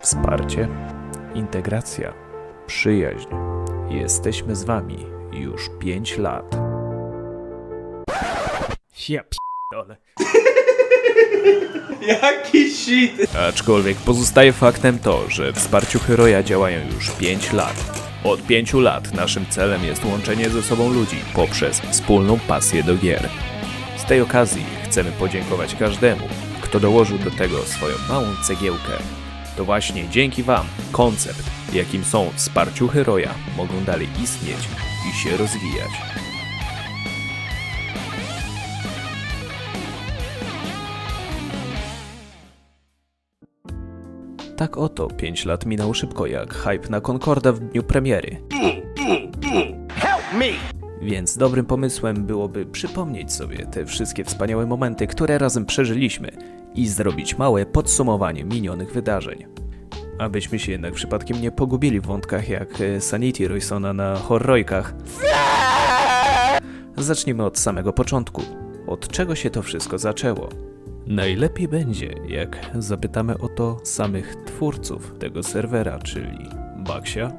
Wsparcie, integracja, przyjaźń. Jesteśmy z Wami już 5 lat. Ja p***dolę. Jaki shit! Aczkolwiek pozostaje faktem to, że wsparciu Heroja działają już 5 lat. Od 5 lat naszym celem jest łączenie ze sobą ludzi poprzez wspólną pasję do gier. Z tej okazji chcemy podziękować każdemu, kto dołożył do tego swoją małą cegiełkę. To właśnie dzięki Wam koncept, jakim są wsparciu Heroja, mogą dalej istnieć i się rozwijać. Tak oto 5 lat minęło szybko jak hype na Concorda w dniu premiery. Więc dobrym pomysłem byłoby przypomnieć sobie te wszystkie wspaniałe momenty, które razem przeżyliśmy i zrobić małe podsumowanie minionych wydarzeń. Abyśmy się jednak przypadkiem nie pogubili w wątkach jak e, Sanity Roysona na horrojkach. Zacznijmy od samego początku. Od czego się to wszystko zaczęło? Najlepiej będzie, jak zapytamy o to samych twórców tego serwera, czyli Baksia,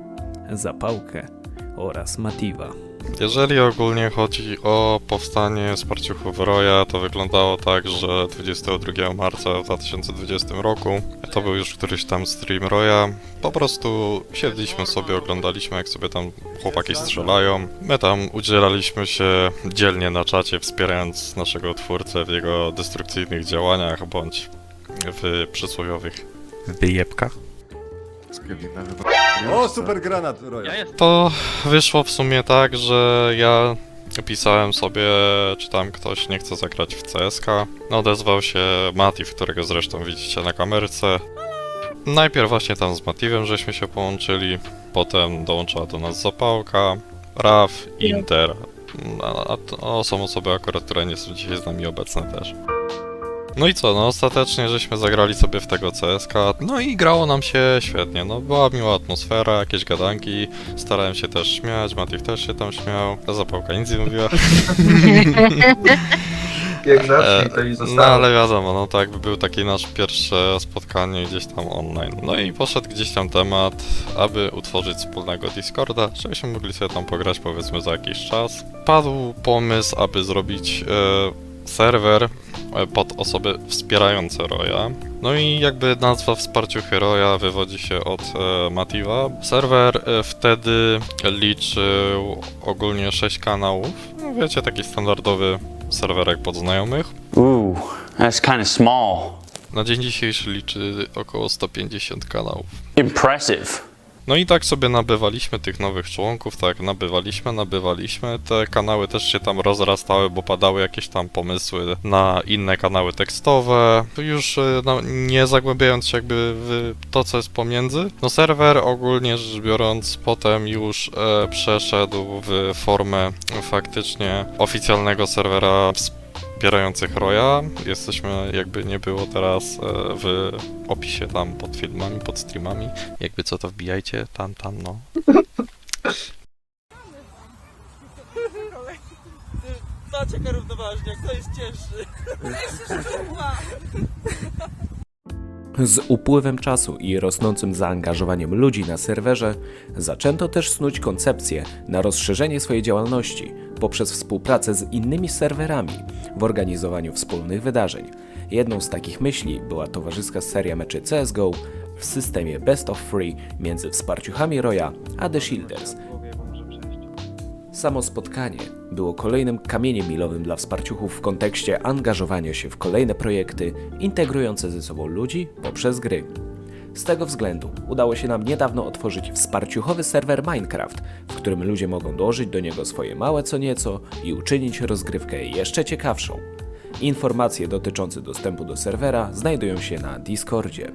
Zapałkę oraz Mativa. Jeżeli ogólnie chodzi o powstanie Sparciuchów Roya, to wyglądało tak, że 22 marca w 2020 roku, to był już któryś tam stream Roya, po prostu siedliśmy sobie, oglądaliśmy jak sobie tam chłopaki strzelają. My tam udzielaliśmy się dzielnie na czacie, wspierając naszego twórcę w jego destrukcyjnych działaniach, bądź w przysłowiowych wyjebkach. O, super granat, Roya. To wyszło w sumie tak, że ja pisałem sobie, czy tam ktoś nie chce zagrać w CSK. No odezwał się Mativ, którego zresztą widzicie na kamerce. Najpierw właśnie tam z Mativem żeśmy się połączyli, potem dołączyła do nas Zapałka, Raf, Inter. A, a to są osoby akurat, które nie są dzisiaj z nami obecne też. No i co, no ostatecznie żeśmy zagrali sobie w tego CSK, no i grało nam się świetnie, no była miła atmosfera, jakieś gadanki, starałem się też śmiać, Matif też się tam śmiał, ta zapałka nic nie mówiła, Jak zawsze E, to i no ale wiadomo, no tak by był taki nasz pierwsze spotkanie gdzieś tam online. No i poszedł gdzieś tam temat, aby utworzyć wspólnego Discorda, żebyśmy mogli sobie tam pograć powiedzmy za jakiś czas. Padł pomysł, aby zrobić e, serwer e, pod osoby wspierające Roya. No i jakby nazwa Wsparciu Heroja wywodzi się od e, Mativa. Serwer e, wtedy liczył ogólnie 6 kanałów. No wiecie, taki standardowy serwerek pod znajomych. Ooh, that's kind of small. Na dzień dzisiejszy liczy około 150 kanałów. Impressive. No i tak sobie nabywaliśmy tych nowych członków, tak, nabywaliśmy, nabywaliśmy. Te kanały też się tam rozrastały, bo padały jakieś tam pomysły na inne kanały tekstowe. Już e, no, nie zagłębiając się jakby w to, co jest pomiędzy. No serwer ogólnie rzecz biorąc potem już e, przeszedł w formę faktycznie oficjalnego serwera wspierających Roya. Jesteśmy, jakby nie było teraz e, w opisie tam pod filmami, pod streamami. Jakby co to wbijajcie, tam, tam, no. Cię równoważnie, kto jest cięższy? Z upływem czasu i rosnącym zaangażowaniem ludzi na serwerze zaczęto też snuć koncepcję na rozszerzenie swojej działalności poprzez współpracę z innymi serwerami w organizowaniu wspólnych wydarzeń. Jedną z takich myśli była towarzyska seria meczy CSGO w systemie Best of Free między wsparciuchami Roya a The Shielders. Samo spotkanie było kolejnym kamieniem milowym dla wsparciuchów w kontekście angażowania się w kolejne projekty integrujące ze sobą ludzi poprzez gry. Z tego względu udało się nam niedawno otworzyć wsparciuchowy serwer Minecraft, którym ludzie mogą dołożyć do niego swoje małe co nieco i uczynić rozgrywkę jeszcze ciekawszą. Informacje dotyczące dostępu do serwera znajdują się na Discordzie.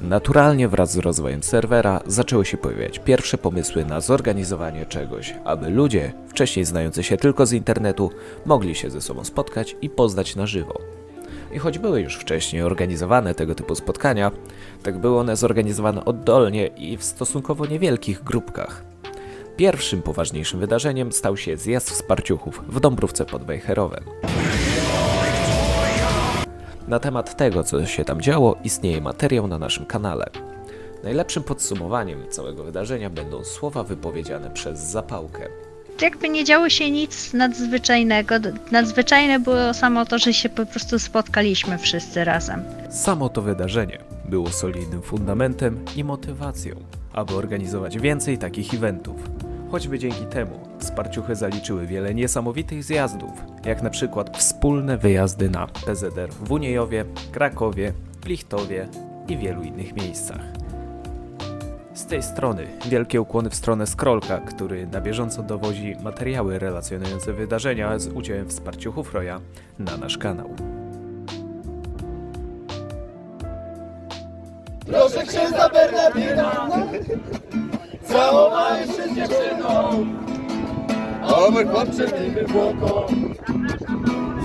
Naturalnie wraz z rozwojem serwera zaczęły się pojawiać pierwsze pomysły na zorganizowanie czegoś, aby ludzie, wcześniej znający się tylko z internetu, mogli się ze sobą spotkać i poznać na żywo. I choć były już wcześniej organizowane tego typu spotkania, tak były one zorganizowane oddolnie i w stosunkowo niewielkich grupkach. Pierwszym poważniejszym wydarzeniem stał się zjazd wsparciuchów w Dąbrówce pod Wejherowem. Na temat tego, co się tam działo, istnieje materiał na naszym kanale. Najlepszym podsumowaniem całego wydarzenia będą słowa wypowiedziane przez zapałkę. Jakby nie działo się nic nadzwyczajnego. Nadzwyczajne było samo to, że się po prostu spotkaliśmy wszyscy razem. Samo to wydarzenie było solidnym fundamentem i motywacją, aby organizować więcej takich eventów. Choćby dzięki temu Sparciuchy zaliczyły wiele niesamowitych zjazdów, jak na przykład wspólne wyjazdy na PZR w Uniejowie, Krakowie, Lichtowie i wielu innych miejscach. Z tej strony. Wielkie ukłony w stronę Scrollka, który na bieżąco dowozi materiały relacjonujące wydarzenia z udziałem Wsparciuchów Roya na nasz kanał. Proszę księdza Bernardyna Całowałem się z dziewczyną. O mój chłopcze miły w oko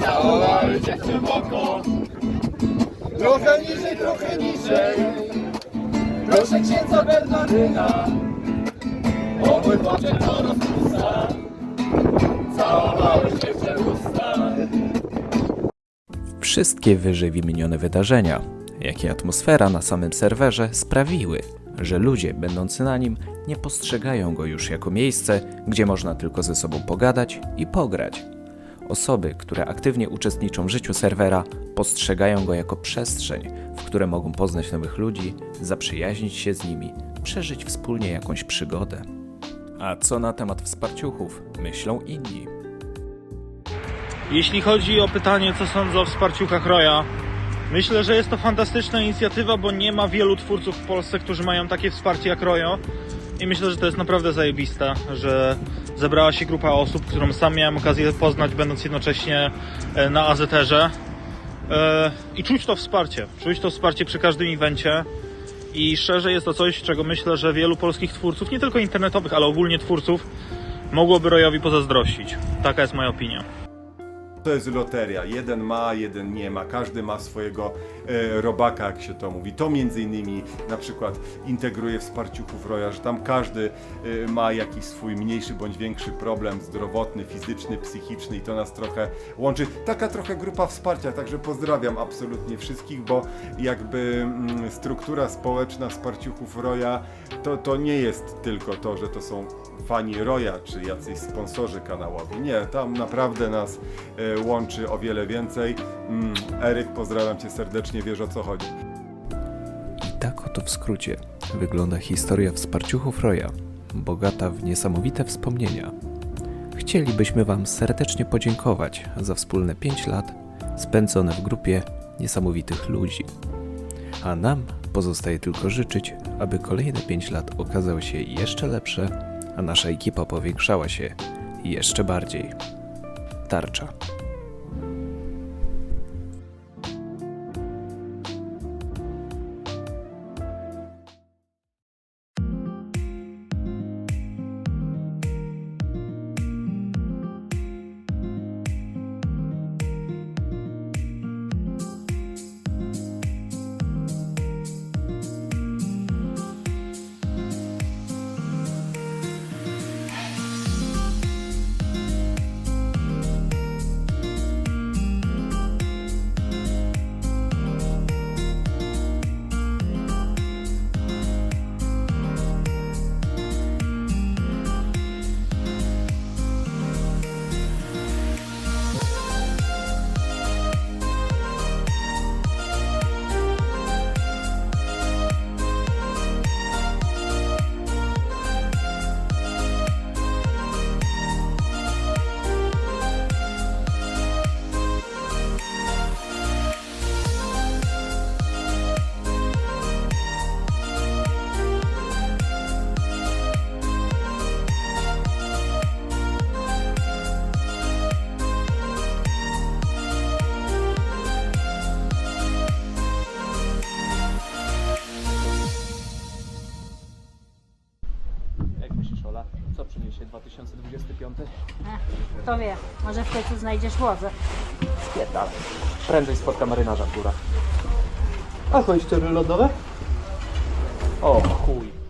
Całowałem dziewczę w oko Trochę niżej, trochę niżej Proszę księdza Bernardyna? O mój chłopcze to rozpusta w usta. Wszystkie wyżej wymienione wydarzenia, jak i atmosfera na samym serwerze sprawiły, że ludzie będący na nim nie postrzegają go już jako miejsce, gdzie można tylko ze sobą pogadać i pograć. Osoby, które aktywnie uczestniczą w życiu serwera, postrzegają go jako przestrzeń, w której mogą poznać nowych ludzi, zaprzyjaźnić się z nimi, przeżyć wspólnie jakąś przygodę. A co na temat wsparciuchów myślą inni? Jeśli chodzi o pytanie, co sądzę o wsparciukach Roya, myślę, że jest to fantastyczna inicjatywa, bo nie ma wielu twórców w Polsce, którzy mają takie wsparcie jak Royo. I myślę, że to jest naprawdę zajebiste, że zebrała się grupa osób, którą sam miałem okazję poznać, będąc jednocześnie e, na AZR-ze. E, I czuć to wsparcie. Czuć to wsparcie przy każdym evencie. I szczerze jest to coś, czego myślę, że wielu polskich twórców, nie tylko internetowych, ale ogólnie twórców, mogłoby Royowi pozazdrościć. Taka jest moja opinia. To jest loteria. Jeden ma, jeden nie ma. Każdy ma swojego e, robaka, jak się to mówi. To między innymi na przykład integruje wsparciuchów Roya, że tam każdy e, ma jakiś swój mniejszy bądź większy problem zdrowotny, fizyczny, psychiczny i to nas trochę łączy. Taka trochę grupa wsparcia, także pozdrawiam absolutnie wszystkich, bo jakby mm, struktura społeczna wsparciuchów Roya to, to nie jest tylko to, że to są fani Roya czy jacyś sponsorzy kanałowi. Nie, tam naprawdę nas e, łączy o wiele więcej. Mm, Eryk, pozdrawiam Cię serdecznie, wiesz o co chodzi. I tak oto w skrócie wygląda historia wsparciuchów Roya, bogata w niesamowite wspomnienia. Chcielibyśmy Wam serdecznie podziękować za wspólne 5 lat spędzone w grupie niesamowitych ludzi. A nam pozostaje tylko życzyć, aby kolejne 5 lat okazały się jeszcze lepsze, a nasza ekipa powiększała się jeszcze bardziej. Tarcza. Przyniesie 2025? Kto wie, może w końcu znajdziesz łozę. Spierdalaj. Prędzej spotka marynarza w górach. A choć lodowe? O chuj.